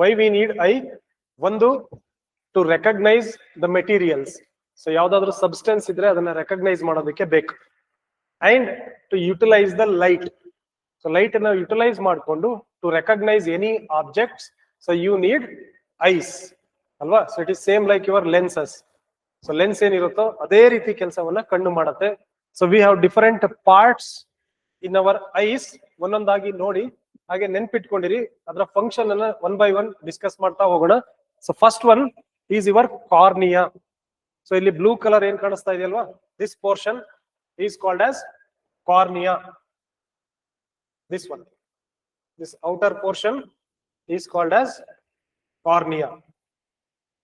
Y we need eye ಒಂದು to recognise the materials so ಯಾವ್ದಾದ್ರು substance ಇದ್ರೆ ಅದನ್ನ ರೆಕಗ್ನೈಸ್ ಮಾಡೋದಕ್ಕೆ ಬೇಕು. And to utilise the light so light ಅನ್ನ ಯುಟಿಲೈಸ್ ಮಾಡಿಕೊಂಡು to recognise any objects so you need eyes ಅಲ್ವಾ? So it is same like your lenses so lens ಏನಿರುತ್ತೋ ಅದೇ ರೀತಿ ಕೆಲಸವನ್ನ ಕಣ್ಣು ಮಾಡುತ್ತೆ. So we have different parts in our eyes ಒಂದೊಂದಾಗಿ ನೋಡಿ ಹಾಗೆ ನೆನ್ಪಿಟ್ಕೊಂಡಿರಿ. ಅದರ ಫಂಕ್ಷನ್ ಅನ್ನ ಒನ್ ಬೈ ಒನ್ ಡಿಸ್ಕಸ್ ಮಾಡ್ತಾ ಹೋಗೋಣ. So first one is your cornea so ಇಲ್ಲಿ ಬ್ಲೂ ಕಲರ್ ಏನ್ ಕಾಣಿಸ್ತಾ ಇದೆಯಲ್ವಾ? This portion is called as cornea this one this outer portion is called as cornea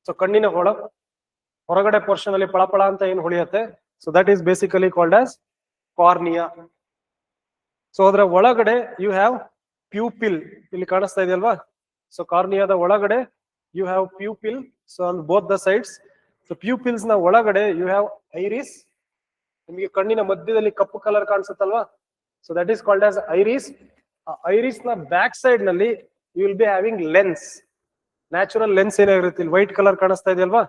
so ಕಣ್ಣಿನ ಹೊಳ, ಹೊರಗಡೆ ಪೋರ್ಷನ್ ಅಲ್ಲಿ ಪಳಪಳ ಅಂತ ಏನ್ ಹೊಳಿಯುತ್ತೆ? So that is basically called as cornea so ಅದರ ಒಳಗಡೆ ಯು ಹ್ಯಾವ್ ಪ್ಯೂಪಿಲ್ ಇಲ್ಲಿ ಕಾಣಿಸ್ತಾ ಇದೆಯಲ್ವಾ? ಸೊ ಕಾರ್ನಿಯಾದ ಒಳಗಡೆ you have pupil so on both the sides so ಪ್ಯೂಪಿಲ್ಸ್ನ ಒಳಗಡೆ ಯು ಹ್ಯಾವ್ ಐರಿಸ್ ನಿಮಗೆ ಕಣ್ಣಿನ ಮಧ್ಯದಲ್ಲಿ ಕಪ್ಪು colour ಕಾಣಿಸುತ್ತಲ್ವಾ? So that is called as iris ಐರಿಸ್ನ back ಸೈಡ್ನಲ್ಲಿ you will be having lens natural lens ಏನಾಗಿರುತ್ತೆ ಇಲ್ಲಿ ವೈಟ್ ಕಲರ್ ಕಾಣಿಸ್ತಾ ಇದೆಯಲ್ವಾ?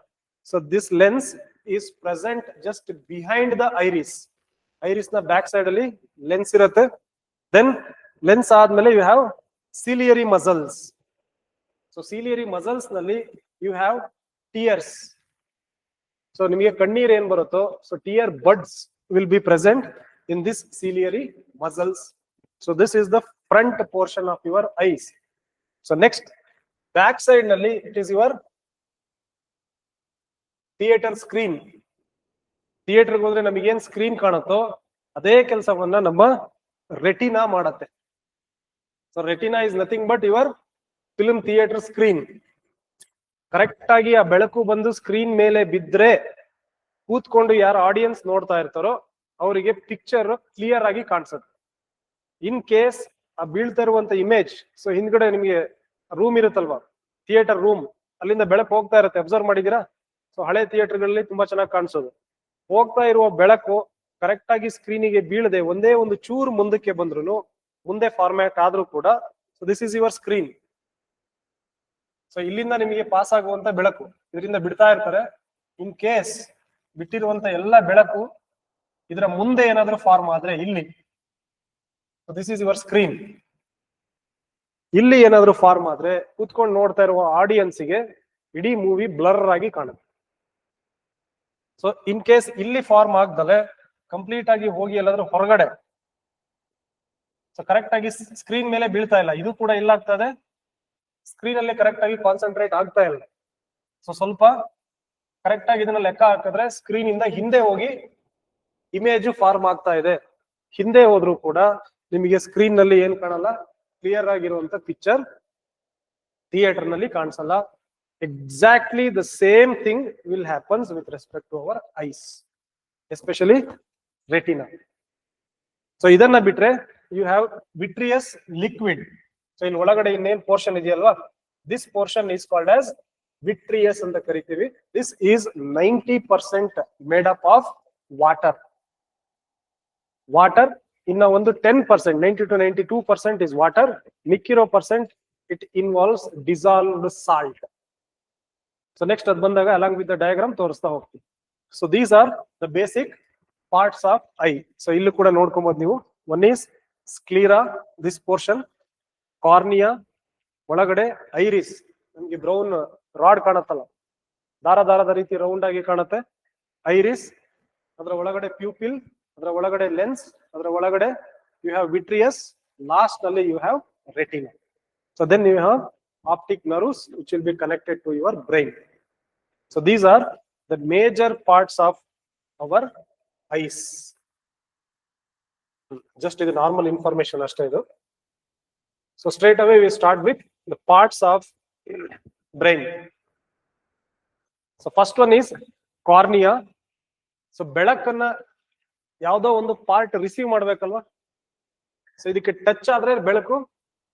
So this lens is present just behind the iris ಐರಿಸ್ನ back side ಅಲ್ಲಿ ಲೆನ್ಸ್ ಇರುತ್ತೆ. ದೆನ್ ಲೆನ್ಸ್ ಆದ್ಮೇಲೆ you have ciliary muscles so ciliary ಮಸಲ್ಸ್ನಲ್ಲಿ you have tears so ನಿಮಗೆ ಕಣ್ಣೀರ್ ಏನ್ ಬರುತ್ತೋ so tear buds will be present in this ciliary muscles so this is the front portion of your eyes so next back ಸೈಡ್ನಲ್ಲಿ it is your theatre screen ಥಿಯೇಟರ್ಗೆ ಹೋದ್ರೆ ನಮಗೇನ್ screen ಕಾಣುತ್ತೋ, ಅದೇ ಕೆಲಸವನ್ನ ನಮ್ಮ ರೆಟಿನಾ ಮಾಡತ್ತೆ. So retina is nothing but your film theatre screen correct ಆಗಿ ಆ ಬೆಳಕು ಬಂದು ಸ್ಕ್ರೀನ್ ಮೇಲೆ ಬಿದ್ರೆ ಕೂತ್ಕೊಂಡು ಯಾರು ಆಡಿಯನ್ಸ್ ನೋಡ್ತಾ ಇರ್ತಾರೋ ಅವರಿಗೆ ಪಿಕ್ಚರ್ ಕ್ಲಿಯರ್ ಆಗಿ ಕಾಣಿಸುತ್ತೆ. ಇನ್ ಕೇಸ್ ಆ ಬೀಳ್ತಾ ಇರುವಂತ ಇಮೇಜ್ ಸೊ ಹಿಂದ್ಗಡೆ ನಿಮಗೆ ರೂಮ್ ಇರುತ್ತಲ್ವಾ? ಥಿಯೇಟರ್ ರೂಮ್ ಅಲ್ಲಿಂದ ಬೆಳಕು ಹೋಗ್ತಾ ಇರುತ್ತೆ. ಅಬ್ಸರ್ವ್ ಮಾಡಿದೀರಾ ಸೊ ಹಳೆ ಥಿಯೇಟರ್ಗಳಲ್ಲಿ ತುಂಬಾ ಚೆನ್ನಾಗಿ ಕಾಣಿಸೋದು. ಹೋಗ್ತಾ ಇರುವ ಬೆಳಕು ಕರೆಕ್ಟ್ ಆಗಿ ಸ್ಕ್ರೀನಿಗೆ ಬೀಳದೆ ಒಂದೇ ಒಂದು ಚೂರು ಮುಂದಕ್ಕೆ ಬಂದ್ರು ಮುಂದೆ ಫಾರ್ಮ್ಯಾಟ್ ಆದ್ರೂ ಕೂಡ so this is your screen so ಇಲ್ಲಿಂದ ನಿಮಗೆ ಪಾಸ್ ಆಗುವಂತ ಬೆಳಕು. ಇದರಿಂದ ಬಿಡ್ತಾ ಇರ್ತಾರೆ. ಇನ್ ಕೇಸ್ ಬಿಟ್ಟಿರುವಂತ ಎಲ್ಲ ಬೆಳಕು, ಇದರ ಮುಂದೆ ಏನಾದ್ರೂ ಫಾರ್ಮ್ ಆದ್ರೆ ಇಲ್ಲಿ. ದಿಸ್ ಇಸ್ ಯುವರ್ ಸ್ಕ್ರೀನ್ ಇಲ್ಲಿ ಏನಾದ್ರೂ ಫಾರ್ಮ್ ಆದ್ರೆ ಕೂತ್ಕೊಂಡು ನೋಡ್ತಾ ಇರುವ ಆಡಿಯನ್ಸ್ಗೆ ಇಡೀ ಮೂವಿ ಬ್ಲರ್ ಆಗಿ ಕಾಣುತ್ತೆ. ಸೊ ಇನ್ ಕೇಸ್ ಇಲ್ಲಿ ಫಾರ್ಮ್ ಆಗ್ದಲೆ ಕಂಪ್ಲೀಟ್ ಆಗಿ ಹೋಗಿ ಎಲ್ಲಾದ್ರೂ ಹೊರಗಡೆ ಸೊ ಕರೆಕ್ಟ್ ಆಗಿ ಸ್ಕ್ರೀನ್ ಮೇಲೆ ಬೀಳ್ತಾ ಇಲ್ಲ. ಇದು ಕೂಡ ಇಲ್ಲ ಆಗ್ತದೆ ಸ್ಕ್ರೀನ್ ಅಲ್ಲಿ ಕರೆಕ್ಟ್ ಆಗಿ ಕಾನ್ಸಂಟ್ರೇಟ್ ಆಗ್ತಾ ಇಲ್ಲ. ಸೊ ಸ್ವಲ್ಪ ಕರೆಕ್ಟ್ ಆಗಿ ಇದನ್ನ ಲೆಕ್ಕ ಹಾಕಿದ್ರೆ ಸ್ಕ್ರೀನ್ ಇಂದ ಹಿಂದೆ ಹೋಗಿ ಇಮೇಜ್ ಫಾರ್ಮ್ ಆಗ್ತಾ ಇದೆ. ಹಿಂದೆ ಹೋದ್ರು ಕೂಡ ನಿಮಗೆ ಸ್ಕ್ರೀನ್ನಲ್ಲಿ ಏನ್ ಕಾಣಲ್ಲ? ಕ್ಲಿಯರ್ ಆಗಿರುವಂತ ಪಿಕ್ಚರ್ ಥಿಯೇಟರ್ನಲ್ಲಿ ಕಾಣಿಸಲ್ಲ. Exactly the same thing will happens with respect to our eyes especially retina so ಇದನ್ನ ಬಿಟ್ರೆ you have vitreous liquid so ಇಲ್ಲಿ ಒಳಗಡೆ ಇನ್ನೇನ್ ಪೋರ್ಷನ್ ಇದೆಯಲ್ವಾ? This portion is called as vitreous ಅಂತ ಕರಿತೀವಿ. This is ninety percent made up of water water ಇನ್ನ ಒಂದು ten percent ninety to ninety two percent is water ಮಿಕ್ಕಿರೋ percent it involves dissolved salt so next ಅದ್ ಬಂದಾಗ along with diagram ತೋರಿಸ್ತಾ ಹೋಗ್ತೀವಿ so these are the basic parts of eye so ಇಲ್ಲೂ ಕೂಡ ನೋಡ್ಕೊಬಹುದು ನೀವು. One is sclera this portion cornea ಒಳಗಡೆ iris ನಮ್ಗೆ ಬ್ರೌನ್ ರಾಡ್ ಕಾಣತ್ತಲ್ಲ ದಾರ ದಾರದ ರೀತಿ ರೌಂಡ್ ಆಗಿ ಕಾಣುತ್ತೆ ಐರಿಸ್ ಅದರ ಒಳಗಡೆ ಪ್ಯೂಪಿಲ್ ಅದರ ಒಳಗಡೆ ಲೆನ್ಸ್ ಅದರ ಒಳಗಡೆ you have vitreous ಲಾಸ್ಟ್ನಲ್ಲಿ you have retina so then you have optic nerves, which will be connected to your brain. So these are the major parts of our eyes. Just ಇದು normal information ಅಷ್ಟೇ ಇದು. So straight away we start with the parts of brain so first one is cornea so ಬೆಳಕನ್ನ ಯಾವುದೋ ಒಂದು part receive ಮಾಡ್ಬೇಕಲ್ವಾ? So ಇದಕ್ಕೆ touch ಆದ್ರೆ ಬೆಳಕು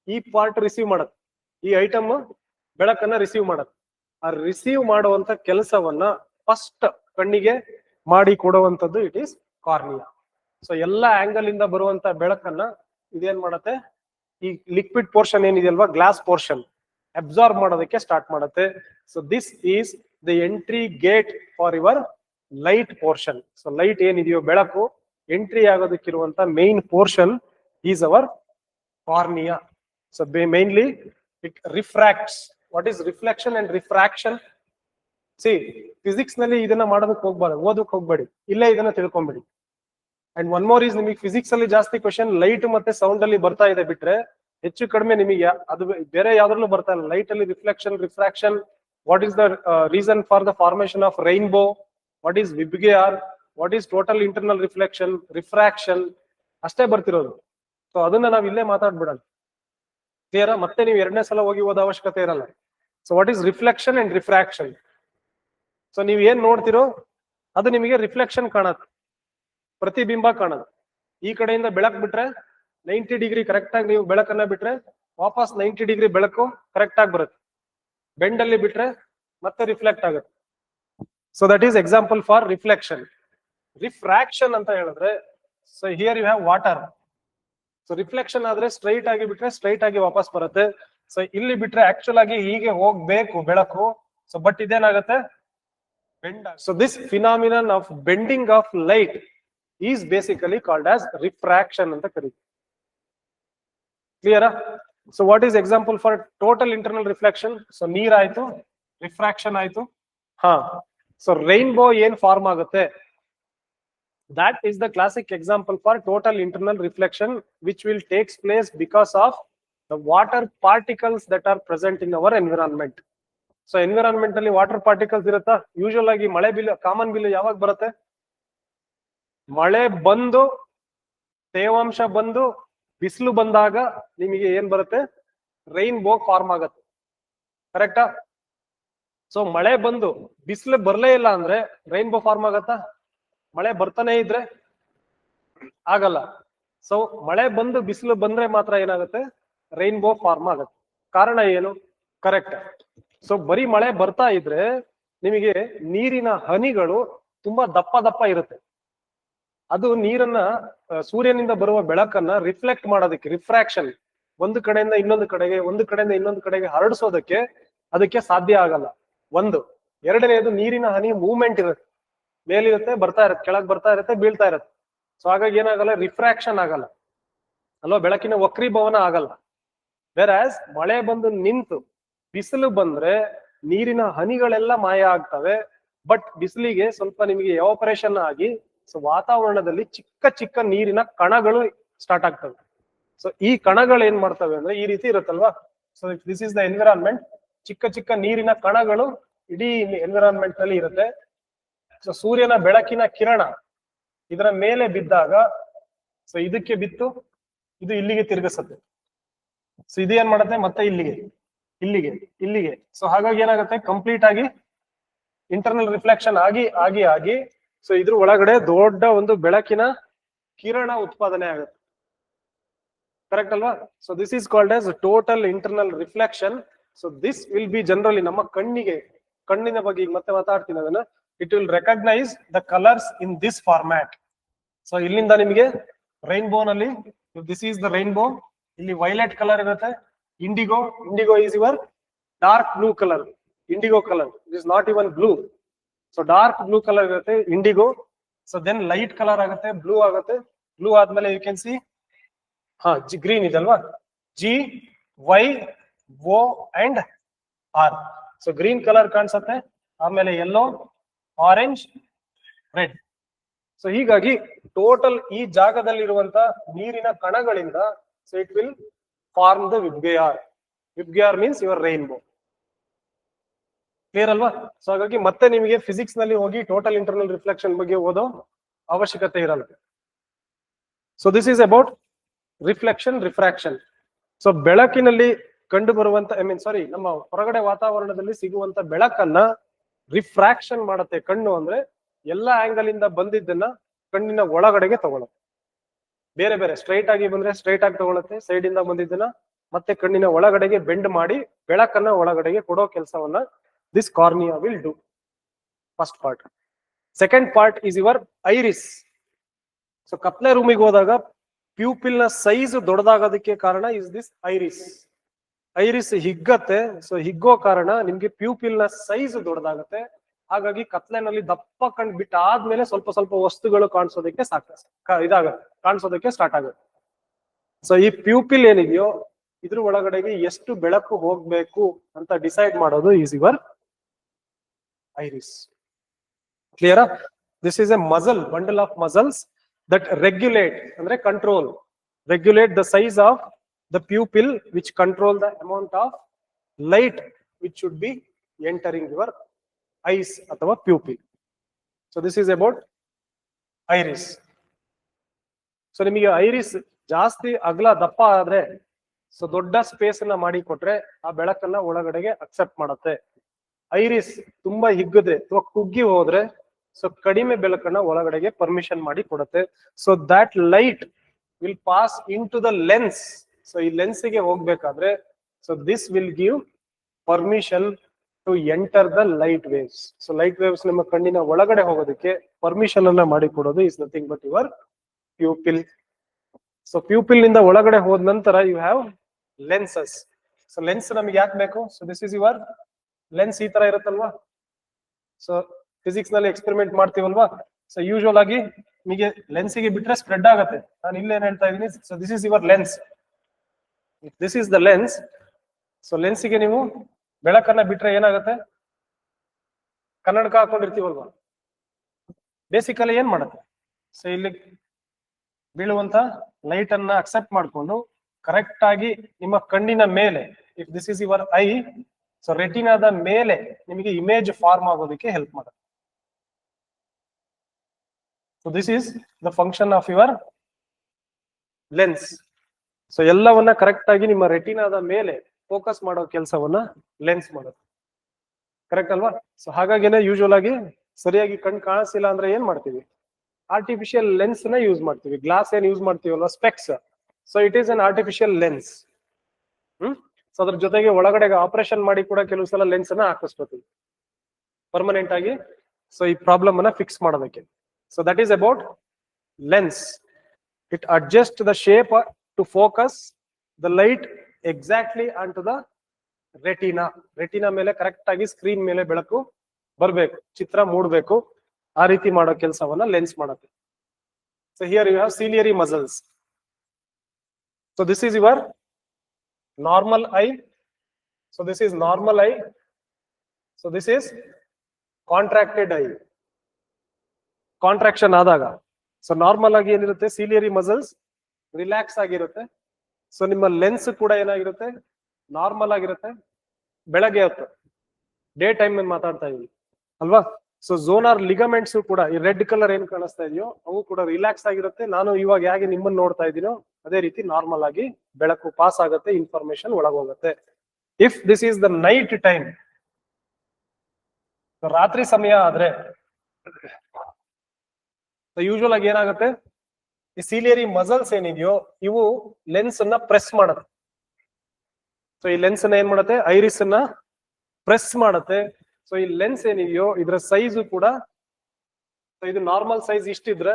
ಈ ಪಾರ್ಟ್ ರಿಸೀವ್ ಮಾಡತ್ ಈ ಐಟಮ್ ಬೆಳಕನ್ನ ರಿಸೀವ್ ಮಾಡತ್ ಆ ರಿಸೀವ್ ಮಾಡುವಂತ ಕೆಲಸವನ್ನ ಫಸ್ಟ್ ಕಣ್ಣಿಗೆ ಮಾಡಿ ಕೊಡುವಂತದ್ದು ಇಟ್ ಈಸ್ ಕಾರ್ನಿಯಾ ಸೊ ಎಲ್ಲ ಆಂಗಲ್ ಇಂದ ಬರುವಂತ ಬೆಳಕನ್ನ ಇದೇನ್ ಮಾಡತ್ತೆ? ಈ ಲಿಕ್ವಿಡ್ ಪೋರ್ಷನ್ ಏನಿದೆಯಲ್ವಾ ಗ್ಲಾಸ್ ಪೋರ್ಷನ್ ಅಬ್ಸಾರ್ಬ್ ಮಾಡೋದಕ್ಕೆ ಸ್ಟಾರ್ಟ್ ಮಾಡುತ್ತೆ. So this is the entry gate for your light portion so light ಏನಿದೆಯೋ ಬೆಳಕು entry ಆಗೋದಕ್ಕಿರುವಂತ main portion is our cornea so mainly it refracts what is reflection and refraction see ಫಿಸಿಕ್ಸ್ನಲ್ಲಿ ಇದನ್ನ ಮಾಡೋದಕ್ಕೆ ಹೋಗ್ಬಾರ್ದು. ಓದಕ್ ಹೋಗ್ಬೇಡಿ. ಇಲ್ಲೇ ಇದನ್ನ ತಿಳ್ಕೊಂಬಿಡಿ. ಅಂಡ್ ಒನ್ ಮೋರ್ ಈಸ್ ನಿಮಗೆ ಫಿಸಿಕ್ಸ್ ಅಲ್ಲಿ ಜಾಸ್ತಿ ಕ್ವಶನ್ ಲೈಟ್ ಮತ್ತೆ ಸೌಂಡ್ ಅಲ್ಲಿ ಬರ್ತಾ ಇದೆ ಬಿಟ್ರೆ ಹೆಚ್ಚು ಕಡಿಮೆ ನಿಮಗೆ ಅದು ಬೇರೆ ಯಾವ್ದ್ರಲ್ಲೂ ಬರ್ತಾ ಇಲ್ಲ. ಲೈಟ್ ಅಲ್ಲಿ reflection refraction what is the reason for the formation of rainbow what is VIBGYOR what is total internal reflection refraction ಅಷ್ಟೇ ಬರ್ತಿರೋದು. ಸೊ ಅದನ್ನ ನಾವ್ ಇಲ್ಲೇ ಮಾತಾಡ್ಬಿಡೋಣ. ಕ್ಲಿಯರ್ ಮತ್ತೆ ನೀವು ಎರಡನೇ ಸಲ ಹೋಗಿ ಓದೋ ಅವಶ್ಯಕತೆ ಇರಲ್ಲ. So what is reflection and refraction so ನೀವ್ ಏನ್ ನೋಡ್ತಿರೋ, ಅದು ನಿಮಗೆ ರಿಫ್ಲೆಕ್ಷನ್ ಕಾಣತ್ತೆ. ಪ್ರತಿಬಿಂಬ ಕಾಣೋದು. ಈ ಕಡೆಯಿಂದ ಬೆಳಕು ಬಿಟ್ರೆ ನೈಂಟಿ ಡಿಗ್ರಿ ಕರೆಕ್ಟ್ ಆಗಿ ನೀವು ಬೆಳಕನ್ನ ಬಿಟ್ರೆ ವಾಪಸ್ ನೈಂಟಿ ಡಿಗ್ರಿ ಬೆಳಕು ಕರೆಕ್ಟ್ ಆಗಿ ಬರುತ್ತೆ. ಬೆಂಡ್ ಅಲ್ಲಿ ಬಿಟ್ರೆ ಮತ್ತೆ ರಿಫ್ಲೆಕ್ಟ್ ಆಗುತ್ತೆ. So that is example for reflection refraction ಅಂತ ಹೇಳಿದ್ರೆ so here you have water so reflection ಆದ್ರೆ ಸ್ಟ್ರೈಟ್ ಆಗಿ ಬಿಟ್ರೆ ಸ್ಟ್ರೈಟ್ ಆಗಿ ವಾಪಸ್ ಬರುತ್ತೆ. ಸೊ ಇಲ್ಲಿ ಬಿಟ್ರೆ ಆಕ್ಚುಲ್ ಆಗಿ ಹೀಗೆ ಹೋಗ್ಬೇಕು ಬೆಳಕು. So but ಇದೇನಾಗತ್ತೆ? Bend. So this phenomenon of bending of light is basically called as refraction ಅಂತ ಕರೀತೀವಿ ಕ್ಲಿಯರಾ so what is example for total internal reflection so ನೀರ್ ಆಯ್ತು ರಿಫ್ರಾಕ್ಷನ್ ಆಯ್ತು ಹಾ ಸೊ ರೈನ್ಬೋ ಏನ್ ಫಾರ್ಮ್ ಆಗುತ್ತೆ that is the classic example for total internal reflection, which will takes place because of the water particles that are present in our environment. So environment ಅಲ್ಲಿ water particles ಇರುತ್ತಾ? Usual ಆಗಿ ಮಳೆ bill common bill ಯಾವಾಗ ಬರುತ್ತೆ? ಮಳೆ ಬಂದು, ತೇವಾಂಶ ಬಂದು, ಬಿಸಿಲು ಬಂದಾಗ ನಿಮಗೆ ಏನ್ ಬರುತ್ತೆ? ರೈನ್ಬೋ ಫಾರ್ಮ್ ಆಗತ್ತೆ. ಕರೆಕ್ಟಾ ಸೊ ಮಳೆ ಬಂದು, ಬಿಸಿಲು ಬರ್ಲೇ ಇಲ್ಲ ಅಂದ್ರೆ ರೈನ್ಬೋ ಫಾರ್ಮ್ ಆಗತ್ತಾ? ಮಳೆ ಬರ್ತಾನೆ ಇದ್ರೆ ಆಗಲ್ಲ. ಸೊ ಮಳೆ ಬಂದು, ಬಿಸಿಲು ಬಂದ್ರೆ ಮಾತ್ರ ಏನಾಗುತ್ತೆ? ರೈನ್ಬೋ ಫಾರ್ಮ್ ಆಗತ್ತೆ. ಕಾರಣ ಏನು? ಕರೆಕ್ಟ್ ಸೊ ಬರೀ ಮಳೆ ಬರ್ತಾ ಇದ್ರೆ ನಿಮಗೆ ನೀರಿನ ಹನಿಗಳು ತುಂಬಾ ದಪ್ಪ ದಪ್ಪ ಇರುತ್ತೆ. ಅದು ನೀರನ್ನ ಸೂರ್ಯನಿಂದ ಬರುವ ಬೆಳಕನ್ನ ರಿಫ್ಲೆಕ್ಟ್ ಮಾಡೋದಕ್ಕೆ ರಿಫ್ರಾಕ್ಷನ್ ಒಂದು ಕಡೆಯಿಂದ ಇನ್ನೊಂದು ಕಡೆಗೆ, ಒಂದು ಕಡೆಯಿಂದ ಇನ್ನೊಂದು ಕಡೆಗೆ ಹರಡಿಸೋದಕ್ಕೆ ಅದಕ್ಕೆ ಸಾಧ್ಯ ಆಗಲ್ಲ. ಒಂದು. ಎರಡನೇದು ನೀರಿನ ಹನಿ ಮೂವ್ಮೆಂಟ್ ಇರುತ್ತೆ. ಮೇಲಿರುತ್ತೆ, ಬರ್ತಾ ಇರುತ್ತೆ, ಕೆಳಗ್ ಬರ್ತಾ ಇರುತ್ತೆ, ಬೀಳ್ತಾ ಇರುತ್ತೆ. ಸೊ ಹಾಗಾಗಿ ಏನಾಗಲ್ಲ ರಿಫ್ರಾಕ್ಷನ್ ಆಗಲ್ಲ. ಅಲ್ವಾ? ಬೆಳಕಿನ ವಕ್ರೀಭವನ ಆಗಲ್ಲ. ಬೇರೆ ಮಳೆ ಬಂದು ನಿಂತು, ಬಿಸಿಲು ಬಂದ್ರೆ ನೀರಿನ ಹನಿಗಳೆಲ್ಲ ಮಾಯ ಆಗ್ತವೆ. ಬಟ್ ಬಿಸಿಲಿಗೆ ಸ್ವಲ್ಪ ನಿಮಗೆ ಎವಾಪರೇಷನ್ ಆಗಿ ಸೊ ವಾತಾವರಣದಲ್ಲಿ ಚಿಕ್ಕ ಚಿಕ್ಕ ನೀರಿನ ಕಣಗಳು ಸ್ಟಾರ್ಟ್ ಆಗ್ತವೆ. ಸೊ ಈ ಕಣಗಳು ಏನ್ ಮಾಡ್ತವೆ ಅಂದ್ರೆ ಈ ರೀತಿ ಇರುತ್ತಲ್ವಾ? So this is the environment ಚಿಕ್ಕ ಚಿಕ್ಕ ನೀರಿನ ಕಣಗಳು ಇಡೀ ಎನ್ವಿರಾನ್ಮೆಂಟ್ನಲ್ಲಿ ಇರುತ್ತೆ. ಸೊ ಸೂರ್ಯನ ಬೆಳಕಿನ ಕಿರಣ ಇದರ ಮೇಲೆ ಬಿದ್ದಾಗ ಸೊ ಇದಕ್ಕೆ ಬಿತ್ತು, ಇದು ಇಲ್ಲಿಗೆ ತಿರುಗಿಸುತ್ತೆ. ಸೊ ಇದು ಏನ್ ಮಾಡುತ್ತೆ? ಮತ್ತೆ ಇಲ್ಲಿಗೆ ಇಲ್ಲಿಗೆ ಇಲ್ಲಿಗೆ. ಸೊ ಹಾಗಾಗಿ ಏನಾಗುತ್ತೆ? ಕಂಪ್ಲೀಟ್ ಆಗಿ ಇಂಟರ್ನಲ್ ರಿಫ್ಲೆಕ್ಷನ್ ಆಗಿ ಆಗಿ ಆಗಿ ಸೊ ಇದ್ರ ಒಳಗಡೆ ದೊಡ್ಡ ಒಂದು ಬೆಳಕಿನ ಕಿರಣ ಉತ್ಪಾದನೆ ಆಗುತ್ತೆ. ಕರೆಕ್ಟ್ ಅಲ್ವಾ? So this is called as total internal reflection so this will be generally ನಮ್ಮ ಕಣ್ಣಿಗೆ, ಕಣ್ಣಿನ ಬಗ್ಗೆ ಈಗ ಮತ್ತೆ ಮಾತಾಡ್ತೀನಿ ಅದನ್ನ. It will recognize the colours in this format so ಇಲ್ಲಿಂದ ನಿಮಗೆ ರೈನ್ಬೋ ನಲ್ಲಿ ದಿಸ್ ಈಸ್ ದ ರೈನ್ಬೋ ಇಲ್ಲಿ ವೈಲೆಟ್ ಕಲರ್ ಇರುತ್ತೆ. Indigo indigo is your dark blue colour indigo colour it is not even blue so dark blue colour ಇರುತ್ತೆ indigo so then light colour ಆಗುತ್ತೆ blue ಆಗುತ್ತೆ. Blue ಆದ್ಮೇಲೆ you can see ಹಾ, G green ಇದೆ ಅಲ್ವಾ? G Y O and R so green colour ಕಾಣಿಸುತ್ತೆ. ಆಮೇಲೆ yellow orange red so ಹೀಗಾಗಿ ಟೋಟಲ್ ಈ ಜಾಗದಲ್ಲಿರುವಂತ ನೀರಿನ ಕಣಗಳಿಂದ so it will form the VIBGYOR VIBGYOR means your rainbow clear ಅಲ್ವಾ? ಸೊ ಹಾಗಾಗಿ ಮತ್ತೆ ನಿಮಗೆ ಫಿಸಿಕ್ಸ್ನಲ್ಲಿ ಹೋಗಿ ಟೋಟಲ್ ಇಂಟರ್ನಲ್ ರಿಫ್ಲೆಕ್ಷನ್ ಬಗ್ಗೆ ಓದೋ ಅವಶ್ಯಕತೆ ಇರಲ್ಲ. So this is about reflection refraction so ಬೆಳಕಿನಲ್ಲಿ ಕಂಡು ಬರುವಂತ ಐ ಮೀನ್ ಸಾರಿ ನಮ್ಮ ಹೊರಗಡೆ ವಾತಾವರಣದಲ್ಲಿ ಸಿಗುವಂತ ಬೆಳಕನ್ನ ರಿಫ್ರಾಕ್ಷನ್ ಮಾಡುತ್ತೆ ಕಣ್ಣು ಅಂದ್ರೆ ಎಲ್ಲಾ ಆಂಗಲ್ ಇಂದ ಬಂದಿದ್ದನ್ನ ಕಣ್ಣಿನ ಒಳಗಡೆಗೆ ತಗೊಳತ್ತೆ. ಬೇರೆ ಬೇರೆ ಸ್ಟ್ರೈಟ್ ಆಗಿ ಬಂದ್ರೆ ಸ್ಟ್ರೈಟ್ ಆಗಿ ತಗೊಳತ್ತೆ ಸೈಡ್ ಇಂದ ಬಂದಿದ್ದನ್ನ ಮತ್ತೆ ಕಣ್ಣಿನ ಒಳಗಡೆಗೆ ಬೆಂಡ್ ಮಾಡಿ ಬೆಳಕನ್ನ ಒಳಗಡೆಗೆ ಕೊಡೋ ಕೆಲಸವನ್ನ this cornea will do first part second part is your iris so ಕತ್ಲೆ ರೂಮಿಗೆ ಹೋದಾಗ ಪ್ಯೂಪಿಲ್ನ ಸೈಜ್ ದೊಡ್ಡದಾಗೋದಕ್ಕೆ ಕಾರಣ ಇಸ್ ದಿಸ್ ಐರಿಸ್ ಐರಿಸ್ ಹಿಗ್ಗತ್ತೆ. ಸೊ ಹಿಗ್ಗೋ ಕಾರಣ ನಿಮ್ಗೆ ಪ್ಯೂಪಿಲ್ನ ಸೈಜ್ ದೊಡ್ಡದಾಗತ್ತೆ. ಹಾಗಾಗಿ ಕತ್ಲೆನಲ್ಲಿ ದಪ್ಪ ಕಂಡು ಬಿಟ್ಟ ಆದ್ಮೇಲೆ ಸ್ವಲ್ಪ ಸ್ವಲ್ಪ ವಸ್ತುಗಳು ಕಾಣಿಸೋದಕ್ಕೆ ಸಾಕ ಇದಾಗತ್ತೆ, ಕಾಣಿಸೋದಕ್ಕೆ ಸ್ಟಾರ್ಟ್ ಆಗುತ್ತೆ. ಸೊ ಈ ಪ್ಯೂಪಿಲ್ ಏನಿದೆಯೋ ಇದ್ರ ಒಳಗಡೆಗೆ ಎಷ್ಟು ಬೆಳಕು ಹೋಗ್ಬೇಕು ಅಂತ ಡಿಸೈಡ್ ಮಾಡೋದು ಈಸ್ ಯುವರ್ ಐರಿಸ್. ಕ್ಲಿಯರಾ this is a muscle bundle of muscles that regulate ಅಂದ್ರೆ control regulate the size of the pupil which control the amount of light which should be entering your eyes ಅಥವಾ pupil so this is about iris so ನಿಮಗೆ iris ಜಾಸ್ತಿ ಅಗಲ ದಪ್ಪ ಆದ್ರೆ so ದೊಡ್ಡ space ಅನ್ನ ಮಾಡಿ ಕೊಟ್ರೆ ಆ ಬೆಳಕನ್ನ ಒಳಗಡೆಗೆ ಅಕ್ಸೆಪ್ಟ್ ಮಾಡುತ್ತೆ. ಐರಿಸ್ ತುಂಬಾ ಹಿಗ್ಗದ್ರೆ ಅಥವಾ ಕುಗ್ಗಿ ಹೋದ್ರೆ ಸೊ ಕಡಿಮೆ ಬೆಳಕನ್ನ ಒಳಗಡೆಗೆ ಪರ್ಮಿಷನ್ ಮಾಡಿ ಕೊಡುತ್ತೆ. So that light will pass in to the lens so ಈ ಲೆನ್ಸ್ಗೆ ಹೋಗ್ಬೇಕಾದ್ರೆ so this will give permission to enter the light waves so light waves ನಿಮ್ಮ ಕಣ್ಣಿನ ಒಳಗಡೆ ಹೋಗೋದಕ್ಕೆ ಪರ್ಮಿಷನ್ ಅನ್ನ ಮಾಡಿ ಕೊಡೋದು is nothing but your pupil so ಪ್ಯೂಪಿಲ್ನಿಂದ ಒಳಗಡೆ ಹೋದ ನಂತರ you have lenses so lens ನಮ್ಗೆ ಯಾಕೆ ಬೇಕು? So this is your lens ಈ ತರ ಇರುತ್ತಲ್ವಾ? ಸೊ ಫಿಸಿಕ್ಸ್ನಲ್ಲಿ ಎಕ್ಸ್ಪೆರಿಮೆಂಟ್ ಮಾಡ್ತೀವಲ್ವಾ? ಸೊ ಯೂಶುವಲ್ ಆಗಿ ನಿಮಗೆ ಲೆನ್ಸಿಗೆ ಬಿಟ್ರೆ ಸ್ಪ್ರೆಡ್ ಆಗುತ್ತೆ. ನಾನು ಇಲ್ಲೇನ್ ಹೇಳ್ತಾ ಇದೀನಿ so this is your lens this is the lens so ಲೆನ್ಸಿಗೆ ನೀವು ಬೆಳಕನ್ನ ಬಿಟ್ರೆ ಏನಾಗುತ್ತೆ? ಕನ್ನಡಕ ಹಾಕೊಂಡಿರ್ತೀವಲ್ವಾ? ಬೇಸಿಕಲಿ ಏನ್ ಮಾಡುತ್ತೆ? ಸೊ ಇಲ್ಲಿ ಬೀಳುವಂತ ಲೈಟ್ ಅನ್ನ ಅಕ್ಸೆಪ್ಟ್ ಮಾಡಿಕೊಂಡು ಕರೆಕ್ಟ್ ಆಗಿ ನಿಮ್ಮ ಕಣ್ಣಿನ ಮೇಲೆ if this is your eye so ರೆಟಿನಾದ ಮೇಲೆ ನಿಮಗೆ ಇಮೇಜ್ ಫಾರ್ಮ್ ಆಗೋದಕ್ಕೆ ಹೆಲ್ಪ್ ಮಾಡುತ್ತೆ. So this is the function of your lens so ಎಲ್ಲವನ್ನ ಕರೆಕ್ಟ್ ಆಗಿ ನಿಮ್ಮ ರೆಟಿನಾದ ಮೇಲೆ ಫೋಕಸ್ ಮಾಡೋ ಕೆಲಸವನ್ನ ಲೆನ್ಸ್ ಮಾಡುತ್ತೆ. ಕರೆಕ್ಟ್ ಅಲ್ವಾ? ಸೊ ಹಾಗಾಗಿನೇ ಯೂಶುವಲ್ ಆಗಿ ಸರಿಯಾಗಿ ಕಣ್ ಕಾಣಿಸಿಲ್ಲ ಅಂದ್ರೆ ಏನ್ ಮಾಡ್ತೀವಿ? ಆರ್ಟಿಫಿಷಿಯಲ್ ಲೆನ್ಸ್ನ ಯೂಸ್ ಮಾಡ್ತೀವಿ. ಗ್ಲಾಸ್ ಏನ್ use ಮಾಡ್ತೀವಲ್ವಾ specs so it is an artificial lens hmm? So ಅದ್ರ ಜೊತೆಗೆ ಒಳಗಡೆ ಆಪರೇಷನ್ ಮಾಡಿ ಕೂಡ ಕೆಲವು ಸಲ ಲೆನ್ಸ್ ಅನ್ನ ಹಾಕಿಸ್ಕೋತೀವಿ. ಪರ್ಮನೆಂಟ್ ಆಗಿ. ಸೊ ಈ ಪ್ರಾಬ್ಲಮ್ ಅನ್ನ ಫಿಕ್ಸ್ ಮಾಡೋದಕ್ಕೆ. So that is about lens it adjust the shape to focus the light exactly on to the retina retina ಮೇಲೆ ಕರೆಕ್ಟ್ ಆಗಿ ಸ್ಕ್ರೀನ್ ಮೇಲೆ ಬೆಳಕು ಬರ್ಬೇಕು. ಚಿತ್ರ ಮೂಡ್ಬೇಕು. ಆ ರೀತಿ ಮಾಡೋ ಕೆಲಸವನ್ನ ಲೆನ್ಸ್ ಮಾಡುತ್ತೆ. So here you have ciliary muscles so this is your normal eye so this is normal eye so this is contracted eye contraction ಆದಾಗ. ಸೊ ನಾರ್ಮಲ್ ಆಗಿ ಏನಿರುತ್ತೆ? ಸೀಲಿಯರಿ ಮಸಲ್ಸ್ ರಿಲ್ಯಾಕ್ಸ್ ಆಗಿರುತ್ತೆ. ಸೊ ನಿಮ್ಮ ಲೆನ್ಸ್ ಕೂಡ ಏನಾಗಿರುತ್ತೆ? Normal ಆಗಿರುತ್ತೆ. ಬೆಳಗ್ಗೆ ಹೊತ್ತು. ಡೇ ಟೈಮ್ ಮಾತಾಡ್ತಾ ಇದೀವಿ ಅಲ್ವಾ? ಸೊ ಝೋನಾರ್ ಲಿಗಮೆಂಟ್ಸ್ ಕೂಡ ಈ ರೆಡ್ ಕಲರ್ ಏನ್ ಕಾಣಿಸ್ತಾ ಇದೆಯೋ, ಅವು ಕೂಡ ರಿಲ್ಯಾಕ್ಸ್ ಆಗಿರುತ್ತೆ. ನಾನು ಇವಾಗ ಹೇಗೆ ನಿಮ್ಮನ್ನ ನೋಡ್ತಾ ಇದೀನೋ ಅದೇ ರೀತಿ ನಾರ್ಮಲ್ ಆಗಿ ಬೆಳಕು ಪಾಸ್ ಆಗುತ್ತೆ information ಒಳಗೋಗುತ್ತೆ. If this is the night time ರಾತ್ರಿ ಸಮಯ ಆದ್ರೆ ಯೂಶುವಲ್ ಆಗಿ ಏನಾಗುತ್ತೆ? ಈ ಸೀಲಿಯರಿ ಮಸಲ್ಸ್ ಏನಿದೆಯೋ, ಇವು ಲೆನ್ಸ್ ಅನ್ನ ಪ್ರೆಸ್ ಮಾಡುತ್ತೆ. ಸೊ ಈ ಲೆನ್ಸ್ ಅನ್ನ ಏನ್ ಮಾಡುತ್ತೆ? ಐರಿಸ್ ಅನ್ನ ಪ್ರೆಸ್ ಮಾಡುತ್ತೆ. ಸೊ ಈ ಲೆನ್ಸ್ ಏನಿದೆಯೋ, ಇದರ ಸೈಜು ಕೂಡ ಇದು ನಾರ್ಮಲ್ ಸೈಜ್ ಇಷ್ಟಿದ್ರೆ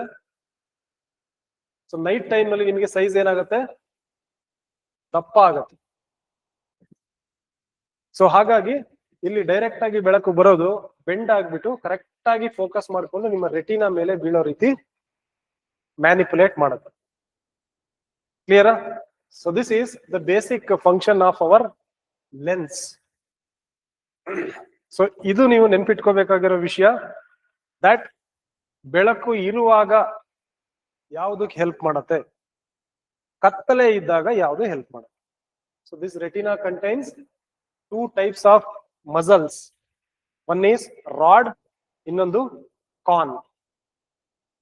ಸೊ ನೈಟ್ ಟೈಮ್ನಲ್ಲಿ ನಿಮಗೆ ಸೈಜ್ ಏನಾಗುತ್ತೆ? ದಪ್ಪ ಆಗತ್ತೆ ಸೊ ಹಾಗಾಗಿ ಇಲ್ಲಿ ಡೈರೆಕ್ಟ್ ಆಗಿ ಬೆಳಕು ಬರೋದು ಬೆಂಡ್ ಆಗ್ಬಿಟ್ಟು ಕರೆಕ್ಟ್ ಆಗಿ ಫೋಕಸ್ ಮಾಡ್ಕೊಂಡು ನಿಮ್ಮ ರೆಟಿನಾ ಮೇಲೆ ಬೀಳೋ ರೀತಿ ಮ್ಯಾನಿಪುಲೇಟ್ ಮಾಡುತ್ತೆ. ಕ್ಲಿಯರಾ so this is the basic function of our lens so ಇದು ನೀವು ನೆನ್ಪಿಟ್ಕೋಬೇಕಾಗಿರೋ ವಿಷಯ ದಟ್ ಬೆಳಕು ಇರುವಾಗ ಯಾವುದಕ್ಕೆ ಹೆಲ್ಪ್ ಮಾಡತ್ತೆ? ಕತ್ತಲೆ ಇದ್ದಾಗ ಯಾವುದು ಹೆಲ್ಪ್ ಮಾಡುತ್ತೆ? So this retina contains two types of muscles one is rod ಇನ್ನೊಂದು ಕಾನ್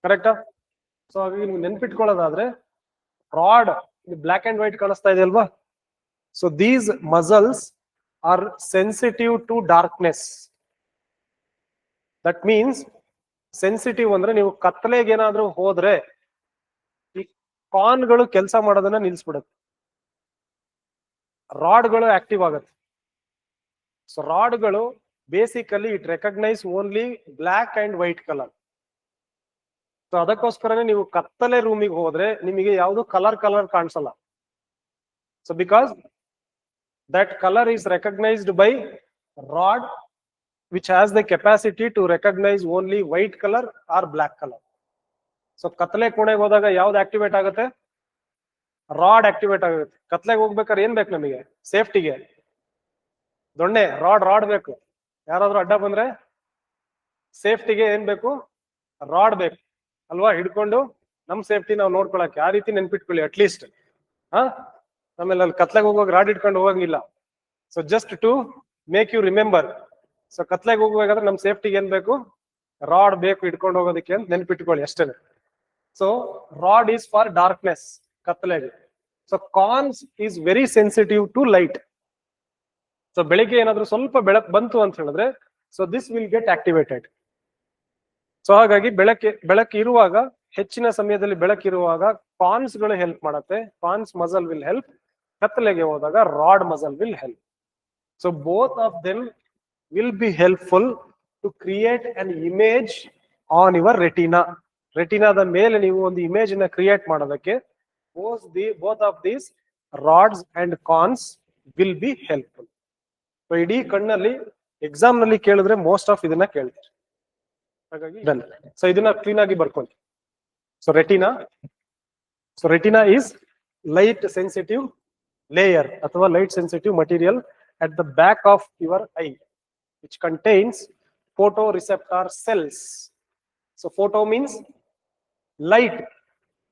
ಕರೆಕ್ಟಾ ಸೊ ಹಾಗಾಗಿ ನಿಮ್ಗೆ ನೆನ್ಪಿಟ್ಕೊಳ್ಳೋದಾದ್ರೆ ರಾಡ್ ಬ್ಲಾಕ್ ಅಂಡ್ ವೈಟ್ ಕಾಣಿಸ್ತಾ ಇದೆ ಅಲ್ವಾ? So these muscles are sensitive to darkness that means sensitive ಅಂದ್ರೆ ನೀವು ಕತ್ತಲೆಗೆ ಏನಾದ್ರೂ ಹೋದ್ರೆ ಕಾನ್ಗಳು ಕೆಲಸ ಮಾಡೋದನ್ನ ನಿಲ್ಸ್ಬಿಡುತ್ತೆ. ರಾಡ್ಗಳು ಆಕ್ಟಿವ್ ಆಗುತ್ತೆ. So ರಾಡ್ಗಳು basically it recognize only black and white colour. So ಅದಕ್ಕೋಸ್ಕರನೇ ನೀವು ಕತ್ತಲೆ ರೂಮಿಗೆ ಹೋದ್ರೆ ನಿಮಗೆ ಯಾವುದು ಕಲರ್ ಕಲರ್ ಕಾಣಿಸಲ್ಲ. So because that colour is recognized by rod, which has the capacity to recognize only white colour or black color so ಕತ್ಲೆ ಕೋಣೆಗೆ ಹೋದಾಗ ಯಾವ್ದು ಆಕ್ಟಿವೇಟ್ ಆಗುತ್ತೆ? ರಾಡ್ ಆಕ್ಟಿವೇಟ್ ಆಗುತ್ತೆ. ಕತ್ಲೆಗೆ ಹೋಗ್ಬೇಕಾದ್ರೆ ಏನ್ ಬೇಕು ನಮಗೆ? ಸೇಫ್ಟಿಗೆ ದೊಣ್ಣೆ ರಾಡ್ ರಾಡ್ ಬೇಕು. ಯಾರಾದ್ರೂ ಅಡ್ಡ ಬಂದ್ರೆ ಸೇಫ್ಟಿಗೆ ಏನ್ ಬೇಕು? ರಾಡ್ ಬೇಕು. ಅಲ್ವಾ? ಹಿಡ್ಕೊಂಡು ನಮ್ ಸೇಫ್ಟಿ ನಾವು ನೋಡ್ಕೊಳಕ್ ಆ ರೀತಿ ನೆನ್ಪಿಟ್ಕೊಳ್ಳಿ ಅಟ್ಲೀಸ್ಟ್ ಹಾ? ಆಮೇಲೆ ಅಲ್ಲಿ ಕತ್ಲೆಗೆ ಹೋಗುವಾಗ ರಾಡ್ ಇಟ್ಕೊಂಡು ಹೋಗಂಗಿಲ್ಲ. So just to make you remember so ಕತ್ಲೆಗೆ ಹೋಗ್ಬೇಕಾದ್ರೆ ನಮ್ ಸೇಫ್ಟಿಗೆ ಏನ್ ಬೇಕು? ರಾಡ್ ಬೇಕು ಇಟ್ಕೊಂಡು ಹೋಗೋದಕ್ಕೆ ಅಂತ ನೆನ್ಪಿಟ್ಕೊಳ್ಳಿ ಅಷ್ಟೇ so rod is for darkness ಕತ್ಲೆಗೆ so cones is very sensitive to light so ಬೆಳಿಗ್ಗೆ ಏನಾದ್ರೂ ಸ್ವಲ್ಪ ಬೆಳಕು ಬಂತು ಅಂತ ಹೇಳಿದ್ರೆ so this will get activated so ಹಾಗಾಗಿ ಬೆಳಕೆ, ಬೆಳಕು ಇರುವಾಗ, ಹೆಚ್ಚಿನ ಸಮಯದಲ್ಲಿ ಬೆಳಕಿರುವಾಗ ಕಾನ್ಸ್ಗಳು ಹೆಲ್ಪ್ ಮಾಡುತ್ತೆ. ಕಾನ್ಸ್ ಮಸಲ್ ವಿಲ್ ಹೆಲ್ಪ್ ಕತ್ತಲೆಗೆ ಹೋದಾಗ rod muscle will help so both of them will be helpful to create an image on your retina ರೆಟಿನಾದ ಮೇಲೆ ನೀವು ಒಂದು ಇಮೇಜ್ನ ಕ್ರಿಯೇಟ್ ಮಾಡೋದಕ್ಕೆ both the both of these rods and cones will be helpful so ಇಡೀ ಕಣ್ಣಲ್ಲಿ ಎಕ್ಸಾಮ್ನಲ್ಲಿ ಕೇಳಿದ್ರೆ most of ಇದನ್ನ ಕೇಳ್ತಾರೆ. ಹಾಗಾಗಿ ಡನ್ ಸೊ ಇದನ್ನ ಕ್ಲೀನ್ ಆಗಿ ಬರ್ಕೊಳ್ಳಿ so retina so retina is light sensitive layer ಅಥವಾ light sensitive material at the back of your eye which contains photo receptor cells so photo means light.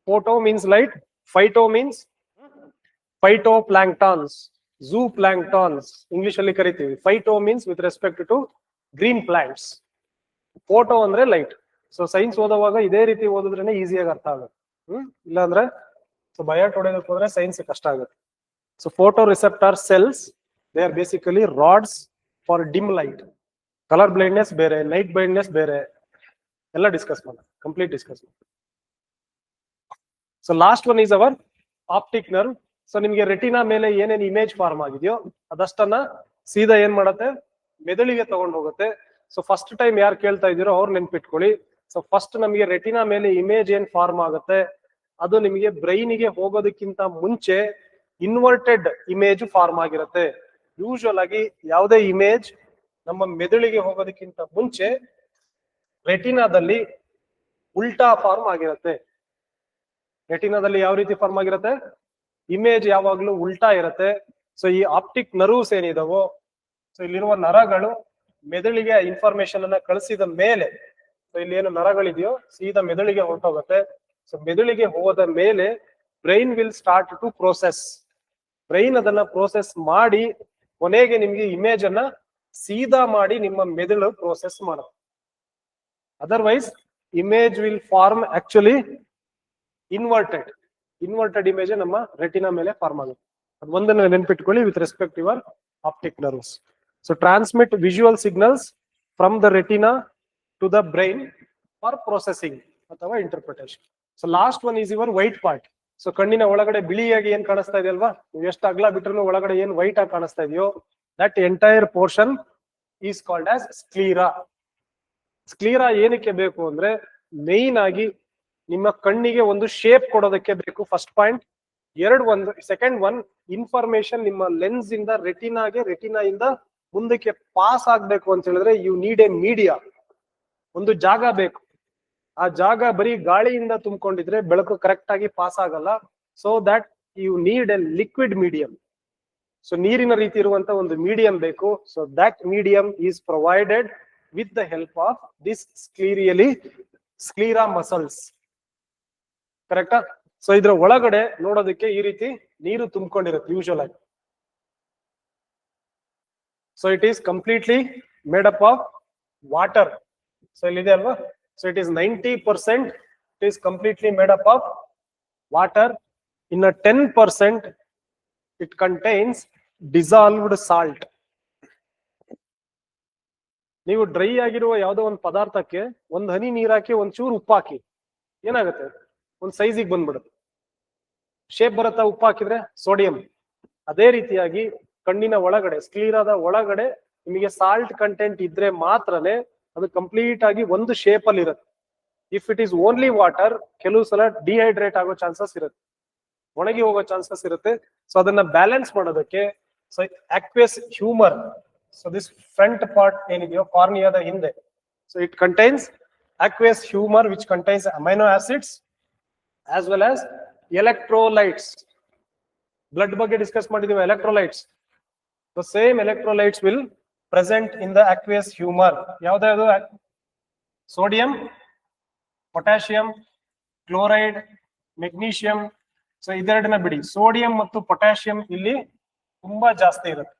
Photo means light. Phyto means phytoplanktons, zooplanktons. English ಅಲ್ಲಿ ಕರಿತೀವಿ. Phyto means with respect to green plants. Photo ಅಂದ್ರೆ light so science ಓದುವಾಗ ಇದೇ ರೀತಿ ಓದಿದ್ರೇನೆ ಈಸಿಯಾಗಿ ಅರ್ಥ ಆಗುತ್ತೆ ಹ್ಮ್ ಇಲ್ಲಾಂದ್ರೆ ಸೊ ಬಯಾಟ್ ಹೊಡೆಯೋದಕ್ಕೆ ಹೋದ್ರೆ ಸೈನ್ಸ್ ಕಷ್ಟ ಆಗುತ್ತೆ so photo receptor cells they are basically rods for dim light colour blindness ಬೇರೆ ಲೈಟ್ ಬ್ಲೈಂಡ್ನೆಸ್ ಬೇರೆ ಎಲ್ಲ ಡಿಸ್ಕಸ್ ಮಾಡೋಣ complete discuss so last one is our optic nerve so ನಿಮ್ಗೆ ರೆಟಿನಾ ಮೇಲೆ ಏನೇನು ಇಮೇಜ್ ಫಾರ್ಮ್ ಆಗಿದೆಯೋ ಅದಷ್ಟನ್ನ ಸೀದಾ ಏನ್ ಮಾಡತ್ತೆ? ಮೆದುಳಿಗೆ ತಗೊಂಡು ಹೋಗುತ್ತೆ. ಸೊ ಫಸ್ಟ್ ಟೈಮ್ ಯಾರು ಕೇಳ್ತಾ ಇದೀರೋ ಅವ್ರು ನೆನ್ಪಿಟ್ಕೊಳ್ಳಿ. ಸೊ ಫಸ್ಟ್ ನಮಗೆ ರೆಟಿನಾ ಮೇಲೆ ಇಮೇಜ್ ಏನ್ ಫಾರ್ಮ್ ಆಗುತ್ತೆ? ಅದು ನಿಮಗೆ ಬ್ರೈನಿಗೆ ಹೋಗೋದಕ್ಕಿಂತ ಮುಂಚೆ ಇನ್ವರ್ಟೆಡ್ ಇಮೇಜ್ ಫಾರ್ಮ್ ಆಗಿರುತ್ತೆ. ಯೂಶುವಲ್ ಆಗಿ ಯಾವುದೇ ಇಮೇಜ್ ನಮ್ಮ ಮೆದುಳಿಗೆ ಹೋಗೋದಕ್ಕಿಂತ ಮುಂಚೆ ರೆಟಿನಾದಲ್ಲಿ ಉಲ್ಟಾ ಫಾರ್ಮ್ ಆಗಿರುತ್ತೆ. ರೆಟಿನಾದಲ್ಲಿ ಯಾವ ರೀತಿ ಫಾರ್ಮ್ ಆಗಿರುತ್ತೆ? ಇಮೇಜ್ ಯಾವಾಗ್ಲೂ ಉಲ್ಟಾ ಇರುತ್ತೆ. ಸೊ ಈ ಆಪ್ಟಿಕ್ ನರ್ವ್ಸ್ ಏನಿದಾವೋ ಸೊ ಇಲ್ಲಿರುವ ನರಗಳು ಮೆದುಳಿಗೆ ಇನ್ಫಾರ್ಮೇಶನ್ ಅನ್ನ ಕಳಿಸಿದ ಮೇಲೆ ಸೊ ಇಲ್ಲಿ ಏನು ನರಗಳಿದೆಯೋ, ಸೀದಾ ಮೆದುಳಿಗೆ ಹೊರಟೋಗುತ್ತೆ. ಸೊ ಮೆದುಳಿಗೆ ಹೋದ ಮೇಲೆ brain will start to process brain ಅದನ್ನ ಪ್ರೋಸೆಸ್ ಮಾಡಿ, ಕೊನೆಗೆ ನಿಮ್ಗೆ ಇಮೇಜ್ ಅನ್ನ ಸೀದಾ ಮಾಡಿ ನಿಮ್ಮ ಮೆದುಳು ಪ್ರೋಸೆಸ್ ಮಾಡುತ್ತೆ. Otherwise image will form actually inverted inverted image ನಮ್ಮ ರೆಟಿನಾ ಮೇಲೆ ಫಾರ್ಮ್ ಆಗುತ್ತೆ. ಅದು ಒಂದನ್ನು ನೆನ್ಪಿಟ್ಕೊಳ್ಳಿ with respect your optic nerves so transmit visual signals from the retina to the brain for processing ಅಥವಾ interpretation so last one is your white part so ಕಣ್ಣಿನ ಒಳಗಡೆ ಬಿಳಿಯಾಗಿ ಏನ್ ಕಾಣಿಸ್ತಾ ಇದೆ ಅಲ್ವಾ? ನೀವು ಎಷ್ಟು ಅಗ್ಲ ಬಿಟ್ರು ಒಳಗಡೆ ಏನ್ ವೈಟ್ ಆಗಿ ಕಾಣಿಸ್ತಾ ಇದೆಯೋ that entire portion is called as sclera sclera ಏನಕ್ಕೆ ಬೇಕು ಅಂದ್ರೆ ಮೇನ್ ಆಗಿ ನಿಮ್ಮ ಕಣ್ಣಿಗೆ ಒಂದು ಶೇಪ್ ಕೊಡೋದಕ್ಕೆ ಬೇಕು ಫಸ್ಟ್ ಪಾಯಿಂಟ್ ಎರಡ್ ಒಂದು ಸೆಕೆಂಡ್ ಒನ್ ಇನ್ಫಾರ್ಮೇಶನ್ ನಿಮ್ಮ ಲೆನ್ಸ್ ಇಂದ ರೆಟಿನಾಗೆ ರೆಟಿನಾ ಇಂದ ಮುಂದಕ್ಕೆ ಪಾಸ್ ಆಗ್ಬೇಕು ಅಂತ ಹೇಳಿದ್ರೆ ಯು ನೀಡ್ ಎ ಮೀಡಿಯಾ ಒಂದು ಜಾಗ ಬೇಕು. ಆ ಜಾಗ ಬರೀ ಗಾಳಿಯಿಂದ ತುಂಬಿಕೊಂಡಿದ್ರೆ ಬೆಳಕು ಕರೆಕ್ಟ್ ಆಗಿ ಪಾಸ್ ಆಗಲ್ಲ. So that you need a liquid medium so ನೀರಿನ ರೀತಿ ಇರುವಂತ ಒಂದು ಮೀಡಿಯಂ ಬೇಕು. So that medium is provided with the help of this sclerally sclera muscles ಕರೆಕ್ಟಾ ಸೊ ಇದ್ರ ಒಳಗಡೆ ನೋಡೋದಕ್ಕೆ ಈ ರೀತಿ ನೀರು ತುಂಬಿಕೊಂಡಿರುತ್ತೆ ಯೂಶುವಲ್ ಆಗಿ. So it is completely made up of water so ಇಲ್ಲಿದೆ ಅಲ್ವಾ? So it is ninety percent it is completely made up of water in ten percent it contains dissolved salt ನೀವು ಡ್ರೈ ಆಗಿರುವ ಯಾವುದೋ ಒಂದು ಪದಾರ್ಥಕ್ಕೆ ಒಂದು ಹನಿ ನೀರಾಕಿ ಒಂದು ಚೂರು ಉಪ್ಪು ಹಾಕಿ, ಏನಾಗುತ್ತೆ? ಒಂದ್ ಸೈಜಿಗೆ ಬಂದ್ಬಿಡುತ್ತೆ. ಶೇಪ್ ಬರುತ್ತಾ ಉಪ್ಪು ಹಾಕಿದ್ರೆ ಸೋಡಿಯಂ ಅದೇ ರೀತಿಯಾಗಿ ಕಣ್ಣಿನ ಒಳಗಡೆ ಸ್ಕ್ಲೀರಾದ ಒಳಗಡೆ ನಿಮಗೆ ಸಾಲ್ಟ್ ಕಂಟೆಂಟ್ ಇದ್ರೆ ಮಾತ್ರನೇ ಅದು ಕಂಪ್ಲೀಟ್ ಆಗಿ ಒಂದು ಶೇಪ್ ಅಲ್ಲಿ ಇರುತ್ತೆ. If it is only water ಕೆಲವು ಸಲ ಡಿಹೈಡ್ರೇಟ್ ಆಗೋ ಚಾನ್ಸಸ್ ಇರುತ್ತೆ. ಒಣಗಿ ಹೋಗೋ ಚಾನ್ಸಸ್ ಇರುತ್ತೆ. ಸೊ ಅದನ್ನ ಬ್ಯಾಲೆನ್ಸ್ ಮಾಡೋದಕ್ಕೆ so aqueous humour so this front part ಏನಿದೆಯೋ ಕಾರ್ನಿಯಾದ ಹಿಂದೆ. So it contains aqueous humour which contains amino acids. As well as electrolytes. Blood ಬಗ್ಗೆ ಡಿಸ್ಕಸ್ ಮಾಡಿದೀವಿ, electrolytes. The same electrolytes will present in the aqueous humor. ಯಾವ್ದಾದ್ರು sodium potassium chloride magnesium so ಇದೆರಡನ್ನ ಬಿಡಿ. Sodium ಮತ್ತು potassium ಇಲ್ಲಿ ತುಂಬಾ ಜಾಸ್ತಿ ಇರುತ್ತೆ.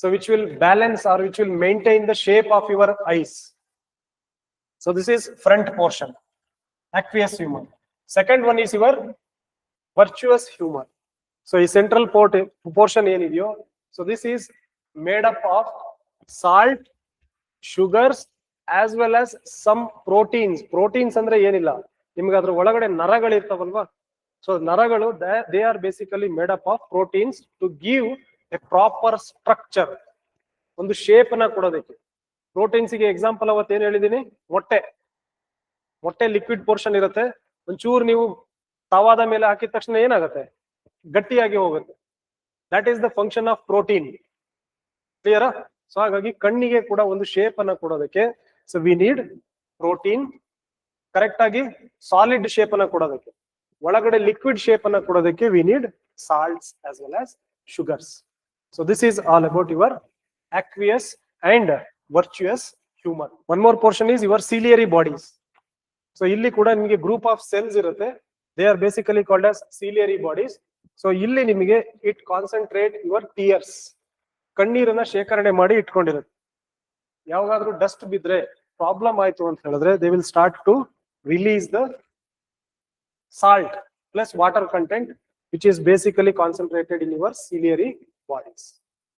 So which will balance are which will maintain the shape of your eyes so this is front portion aqueous humor. Second one is your vitreous humour so ಈ central port portion ಏನಿದೆಯೋ so this is made up of salt sugars as well as some proteins proteins ಅಂದ್ರೆ ಏನಿಲ್ಲ. ನಿಮ್ಗೆ ಅದ್ರ ಒಳಗಡೆ ನರಗಳಿರ್ತಾವಲ್ವಾ so ನರಗಳು, they are basically made up of proteins to give a proper structure ಒಂದು ಶೇಪ್ನ ಕೊಡೋದಕ್ಕೆ. ಪ್ರೋಟೀನ್ಸ್ಗೆ ಎಕ್ಸಾಂಪಲ್ ಅವತ್ತು ಏನ್ ಹೇಳಿದೀನಿ? ಮೊಟ್ಟೆ. ಮೊಟ್ಟೆ ಲಿಕ್ವಿಡ್ ಪೋರ್ಷನ್ ಇರುತ್ತೆ. ಒಂಚೂರು ನೀವು ತವಾದ ಮೇಲೆ ಹಾಕಿದ ತಕ್ಷಣ ಏನಾಗುತ್ತೆ? ಗಟ್ಟಿಯಾಗಿ ಹೋಗುತ್ತೆ. That is the function of protein clear so ಹಾಗಾಗಿ ಕಣ್ಣಿಗೆ ಕೂಡ ಒಂದು ಶೇಪ್ ಅನ್ನ ಕೊಡೋದಕ್ಕೆ so we need protein correct ಆಗಿ ಸಾಲಿಡ್ ಶೇಪ್ ಅನ್ನ ಕೊಡೋದಕ್ಕೆ. ಒಳಗಡೆ ಲಿಕ್ವಿಡ್ ಶೇಪ್ ಅನ್ನ ಕೊಡೋದಕ್ಕೆ we need salts as well as sugars so this is all about your aqueous and vitreous humour one more portion is your ciliary bodies so ಇಲ್ಲಿ ಕೂಡ ನಿಮಗೆ group of cells ಇರುತ್ತೆ. They are basically called as ciliary bodies so ಇಲ್ಲಿ ನಿಮಗೆ it concentrate your tears ಕಣ್ಣೀರನ್ನ ಶೇಖರಣೆ ಮಾಡಿ ಇಟ್ಕೊಂಡಿರುತ್ತೆ. ಯಾವಾಗಾದ್ರೂ ಡಸ್ಟ್ ಬಿದ್ರೆ ಪ್ರಾಬ್ಲಮ್ ಆಯ್ತು ಅಂತ ಹೇಳಿದ್ರೆ they will start to release the salt plus water content which is basically concentrated in your ciliary bodies